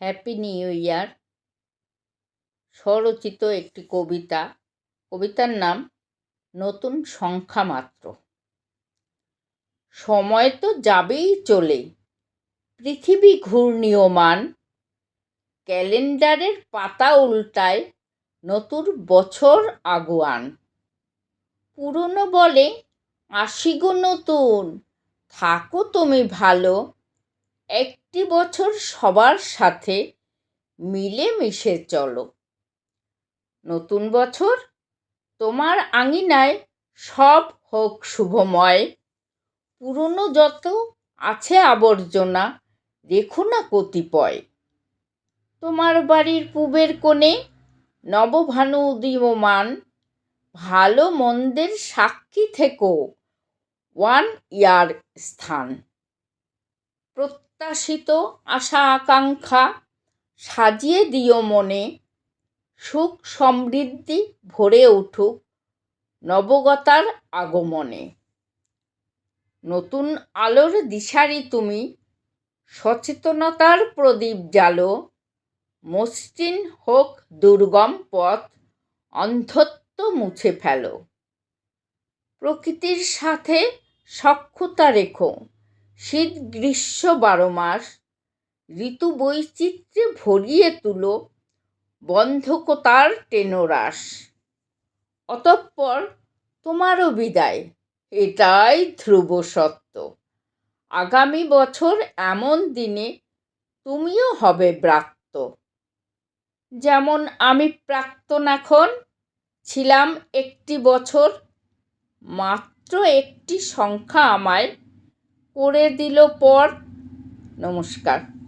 Happy new year স্বরচিত একটি কবিতা। কবিতার নাম নতুন সংখ্যা মাত্র। সময় তো যাবেই চলে। পৃথিবী ঘূর্ণীয়মান। ক্যালেন্ডারের পাতা উল্টায় নতুন বছর আগুয়ান। পুরনো বলে আসি গো নতুন। থাকো তুমি ভালো। একটি বছর সবার সাথে মিলে মিশে চলো। নতুন বছর তোমার আঙিনায় সব হোক শুভময়। পুরনো যত আছে আবর্জনা রেখো না কতিপয়। তোমার বাড়ির পূবের কোণে নবভানু উদীয়মান। ভালো মন্দের সাক্ষী থেকো ওয়ান ইয়ার স্থান। প্রত্যাশিত আশা আকাঙ্ক্ষা সাজিয়ে দিও মনে। সুখ সমৃদ্ধি ভরে উঠুক নবগতার আগমনে। নতুন আলোর দিশারি তুমি, সচেতনতার প্রদীপ জালো মসৃণ হোক দুর্গম পথ, অন্ধত্ব মুছে ফেলো। প্রকৃতির সাথে সক্ষতা রেখো। শীত গ্রীষ্ম বারো মাস, ঋতু বৈচিত্র্যে ভরিয়ে তুলো বন্ধকতার টেনোরাস। অতঃপর তোমারও বিদায়, এটাই ধ্রুব সত্য। আগামী বছর এমন দিনে তুমিও হবে ব্রাত্য। যেমন আমি প্রাক্তন এখন, ছিলাম একটি বছর, মাত্র একটি সংখ্যা আমায় করে দিল পর। নমস্কার।